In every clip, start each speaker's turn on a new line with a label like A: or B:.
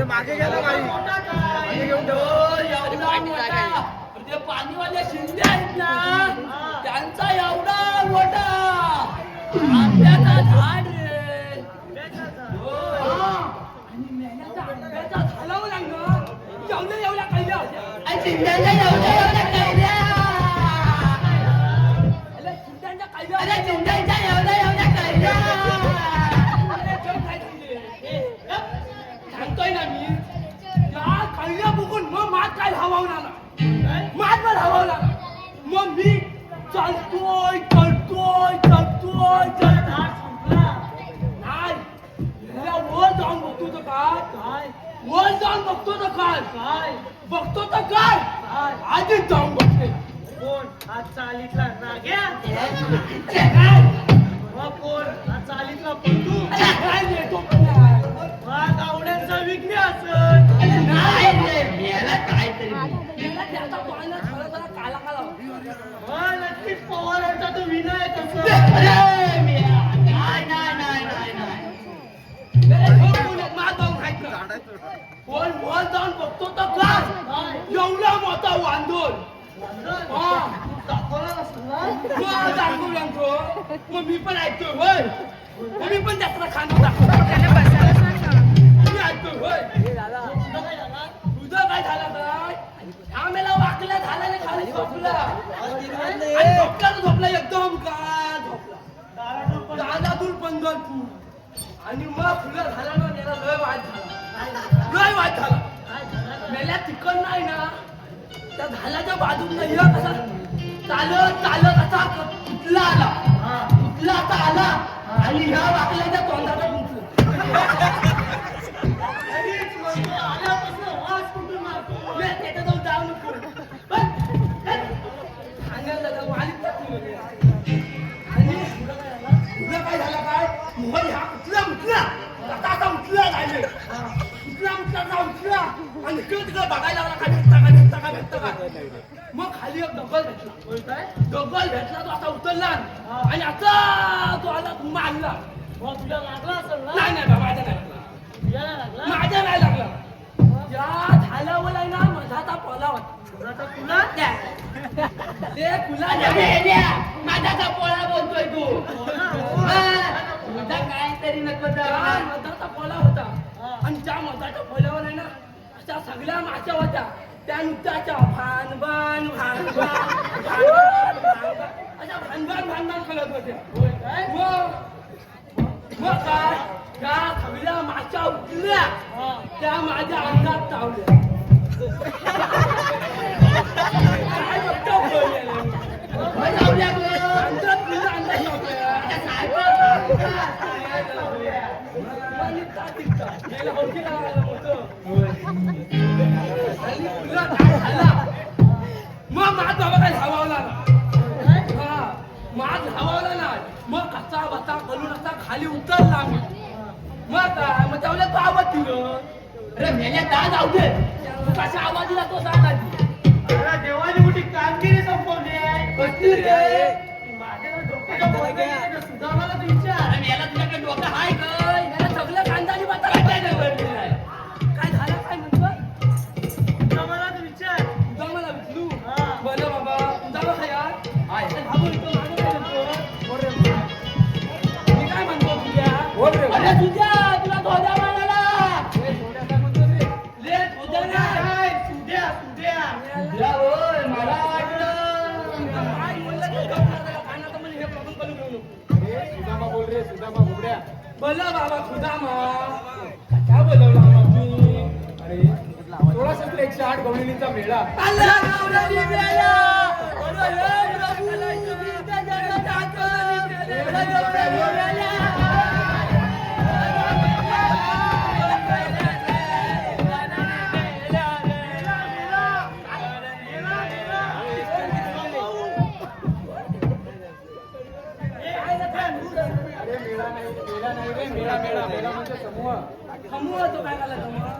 A: अरे
B: मागे गेला काही मागे घेऊन
A: ते पाणीवाले शिंदे आहेत ना त्यांचा एवढा मोठा आंब्याचा झाड रे. हो. आणि मेल्याच्या आंब्याच्या झाडावर लागलं. एवढ्या एवढ्या आणि चिंध्यांच्या एवढ्या चालतोय नाही याला वर जाऊन बघतो तर काय? वर जाऊन बघतो तर काय? काय? बघतो तर काय? आधीच जाऊन बघते.
C: कोण? हा चालीतला नाग्या कोण? हा चालीतला पंतू
A: काय नेतो पण नाही.
C: गावड्यांचा विघ्न असत
A: अरे नाही रे, मेला काहीतरी. मेला त्याचा पाण्यात थोडा थोडा काला काला होता.
C: हा नक्कीच पवारांचा तो विनायक असत
A: अरे मेला, नाही, नाही, नाही, नाही, नाही. मेला झोप पुण्यात माझं जाऊन खायचं. पण वर जाऊन बघतो तर काय एवढा मोठा वांदोल.
C: दाखवला नसला
A: मग दाखवू लागतो. मग मी पण ऐकतोय मग मी पण त्याचा खाणं दाखवतो झोपला. झोपला एकदम का झोपला. दादातून पंढरपूर. आणि मग फुलं झाला ना त्याला लय वाईट झाला. लय वाईट झाला. मेल्या तिकड नाही ना त्या झाल्याच्या बाजून एक असा चालत चालत असा कुठला आला. कुठला आता आला. आणि ह्या वाकल्याच्या तोंडाला गुंतलं इकडं तिकडं बघायला लागला, काय भेटतं, काय भेटतं, काय भेटतं, काय? मग खाली एक दगड भेटला. दगड भेटला तो आता उतरला. आणि आता तो आला मारला
C: मग तुला लागला असेल ना?
A: नाही नाही बाबा, माझ्या नाही लागला. माझ्या नाही लागला. त्या झाल्यावर आहे ना पोला होता
C: तुला
A: ते कुला माझ्याचा पोळा बोलतोय तू. तुझा काहीतरी नको मधाचा पोळा होता. आणि त्या मधाच्या पोल्यावर आहे ना त्या सगळ्या माश्या होत्या. त्या नुकत्याच्या भानबान भानबान अशा भानबान भानबान करत होत्या मग काय त्या सगळ्या माश्या उठल्या. त्या माझ्या अंगात चावल्या. काय बघतो अंगात अंगात मग माझा बाबा काय धावावला ना हा माझ धावावला ना मग कच्चा बच्चा करून असा खाली उतरला मी. मग काय? मग त्यावेळेला तो आवाज दिलं अरे मेल्या का जाऊ दे कशा आवाज दिला तो सांग? गवळीचा मेळा. मेळा नाही
B: मेळा नाही रे मेळा
A: मेळा. मेळा म्हणजे समूह. समूह तो काय झाला समूह?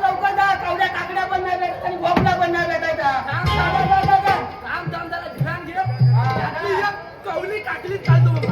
A: लवकर जा. कावड्या काकड्या पण आणि बोबड्या पण नाही भेटायचा काम काम जरा ध्यान घे. कवली टाकलीच चालतो.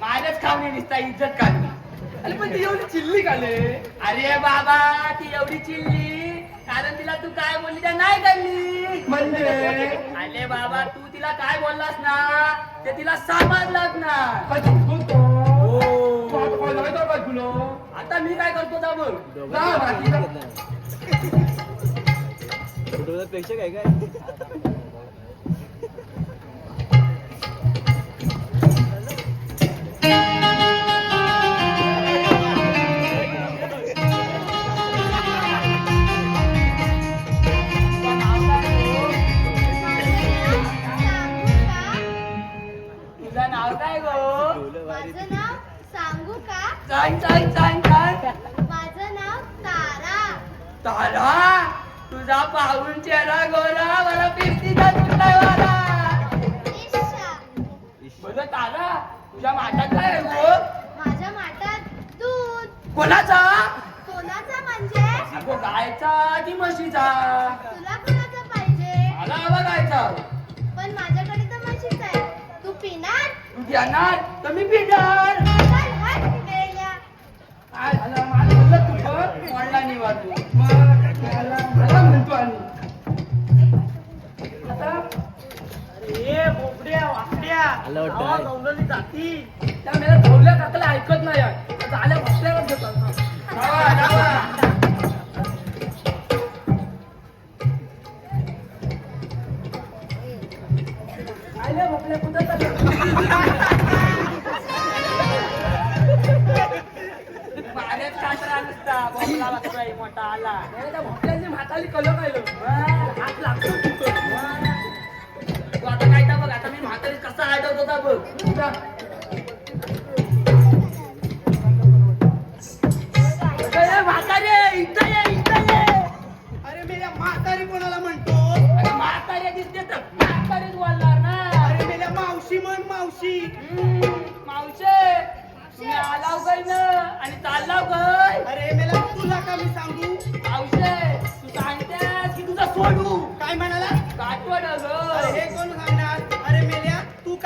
A: मानच खावणे निसता इज्जत काढली अरे पण ती एवढी चिल्ली काढले अरे बाबा ती एवढी चिल्ली कारण तिला तू काय बोलली त्या नाही काढली म्हणजे? अरे बाबा तू तिला काय बोललास ना ते तिला समजलाच ना आता मी काय करतो जा बोलपेक्षा काय काय? Thank you.
C: अरे
B: मेल्या म्हातारी कोणाला म्हणतो?
C: अरे म्हातारे दिसते तर म्हातारीच बोलणार ना.
B: अरे मेल्या मावशी म्हण मावशी.
C: मावशे तुम्ही आलाव काय ना आणि चाललाव काय
B: अरे मेल्या तुला का मी सांगू?
C: मावशे तू सांगतेस की तुझा सोडू
B: काय म्हणाला?
C: काटवड
B: अरे
C: ग
B: हे कोण अरे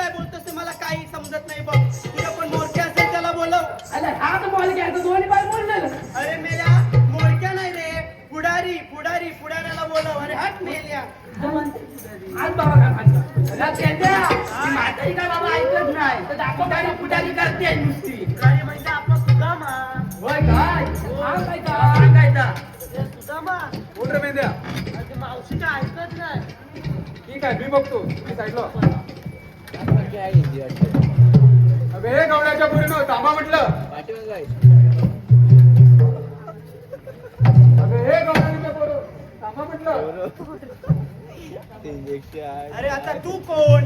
B: काय बोलतोस ते मला काही समजत नाही बघ. तुझ्या पण मोरके असेल त्याला बोलव.
A: अरे हात बॉल घ्यायचं दोन्ही पाय
B: अरे मेल्या मोरक्या नाही रे. पुढारी पुढारी पुढाऱ्याला बोलव. अरे हट मेल्या.
A: आज बाबा काय म्हणतो अरे पेंड्या, ही म्हातारी काय बाबा ऐकत नाही? तर दाखव गाडी पुढारी करते नुसती.
C: गाडी म्हणजे आपला सुदामा
A: होय काय? सांग काय का? सांगायचा
C: ते? सुदामा
B: बोल रे मेंद्या.
C: आणि ते मावशी काय ऐकत नाही?
B: ठीक आहे मी बघतो. मी साईडला. अबे हे गवड्याच्या पोरीनं थांबा म्हटलं. अबे हे गवड्याच्या पोरं थांबा म्हटलं. अरे आता तू कोण?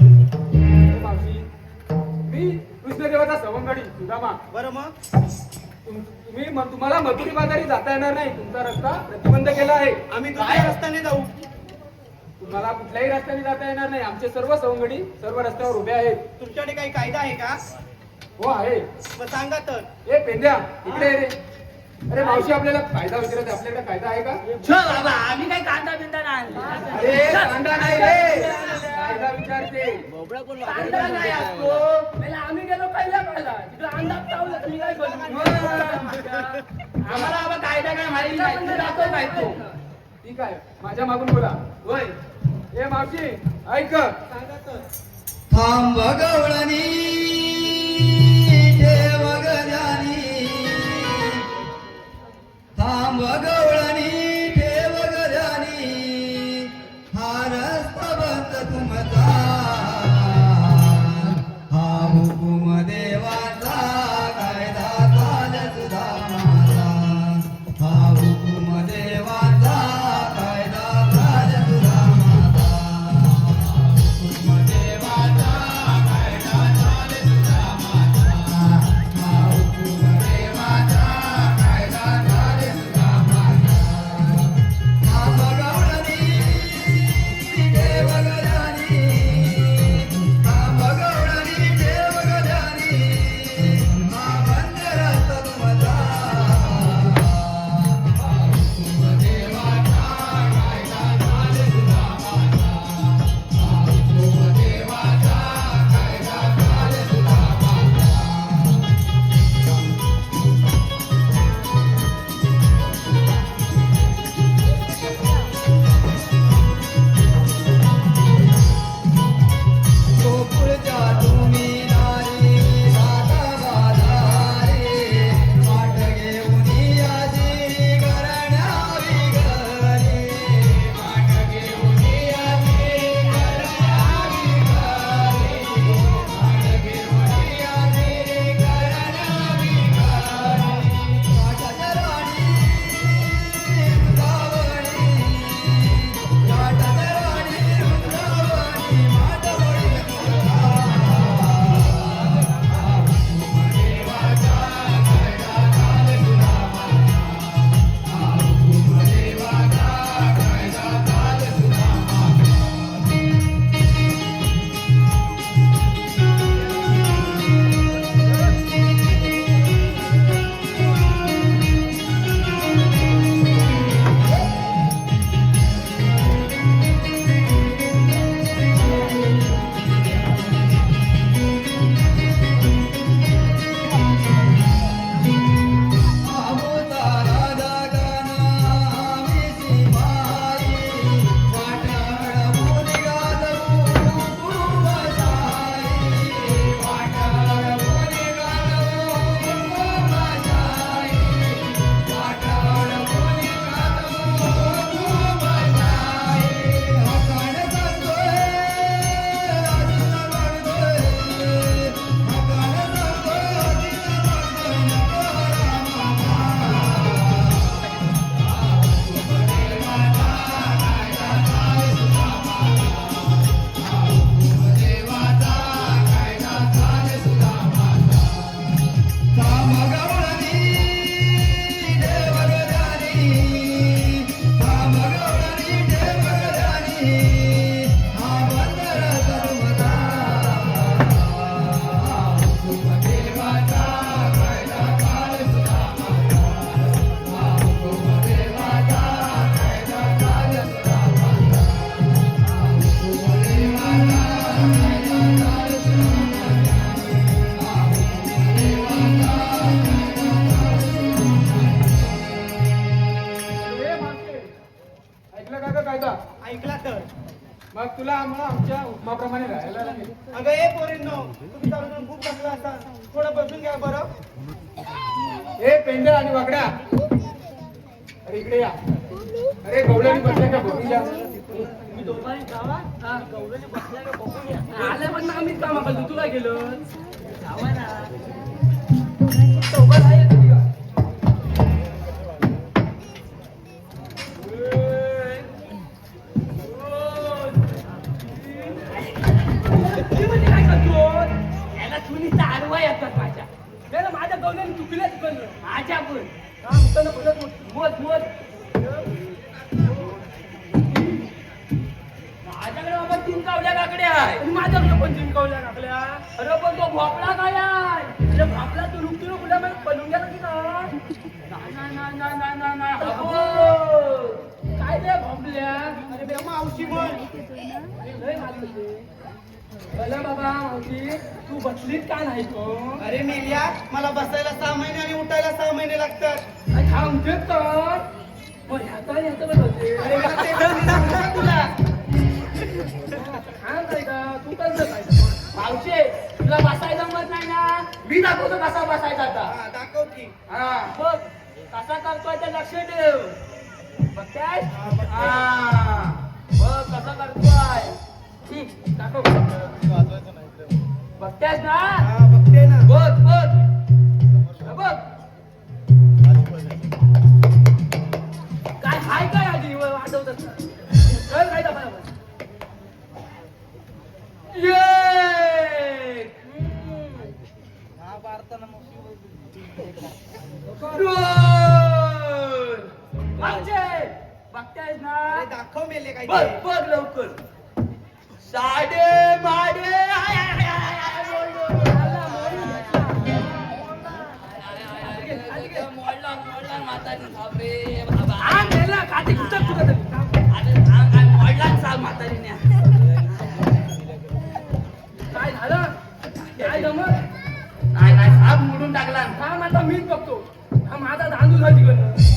B: मावशी. मी कृष्णदेवाचा सवंगडी सुदामा. बरं मग? तुम्ही म- तुम्हाला मथुरी बाजारी जाता येणार नाही. तुमचा रस्ता प्रतिबंध केला आहे. आम्ही काय? रस्त्याने जाऊ. तुम्हाला कुठल्याही रस्त्याने जाता येणार नाही. आमचे सर्व सवंगडी सर्व रस्त्यावर उभे आहेत.
D: तुमच्याकडे काही कायदा आहे का?
B: हो आहे.
D: मग सांगा तर.
B: ए पेंद्या इकडे ये रे. अरे मावशी आपल्याला कायदा विचारते आपल्याकडे कायदा आहे का?
C: छ बाबा आम्ही काय कांदा बिंदा नाही.
B: अरे कांदा नाही रे. कायदा विचारते.
A: कांदा नाही असतो. मला आम्ही गेलो पहिल्या पहिला तिकडे अंदाज चावला तर मी काय आम्हाला बाबा कायदा काय माहिती नाही. तू जातो काय तो.
B: ठीक आहे. माझ्या मागून बोला.
A: होय.
B: हे मावशी ऐक.
E: थांब गवळणी देव गजानी थांब गवळणी. मग तुला आम्हाला आमच्या उपमाप्रमाणे राहायला लागेल. अगं
D: ए पोरींनो तुम्ही चालून खूप चांगला असा थोडं बसून घ्या बरं.
B: ए पेंडर आणि वागड्या अरे इकडे या. अरे गवळ्याने बसल्या का बघून घ्या
C: आल्या पण आम्हीच काम करतो तुला गेलो जावा ना. आडवा येतात माझ्या. त्याला माझ्या गवल्याने चुकल्या चुकलं माझ्या पण हा मुताना बोलत मोत मोत माझ्याकडे बाबा तीन कावल्या काकड्या आहे माझ्याकडे पण तीन कावल्या काकड्या अरे पण तो भोपळा काय आहे? अरे भोपळा तू रुकतो कुठल्या मध्ये पलून गेला की काय ना ना ना ना ना. ना काय भोपल्या
D: अरे बे मावशी म्हण.
C: भलं बाबा मावशी तू बसलीत का नाही तो?
D: अरे मेलिया मला बसायला सहा महिने आणि उठायला सहा महिने लागतात.
C: अरे थांबतेत तर. मग ह्याचा ह्याचा पण होते.
D: अरे मला ते पण सांगू का तुला?
C: का तू कसं काय मावशे तुला बसायला जमत नाही ना? मी दाखवतो कसा बसायचा आता.
D: हा, दाखव की
C: हा बघ कसा करतोय ते लक्ष ठेव. बघताय हा. ठीक, दाखव बघतायस ना
D: बघते ना
C: बघ बघ बघ काय हाय काय आधी वाटवतात चल काय दाखवा ये बघतायस ना
D: दाखव मेले काय
C: बघ. बघ लवकर. साडे माडे
F: म्हातारी काय
C: काय झालं काय जमत
F: नाही नाही साप मोडून टाकला
C: हा माझा मीच बघतो हा माझा दांडू झाला तिकडनं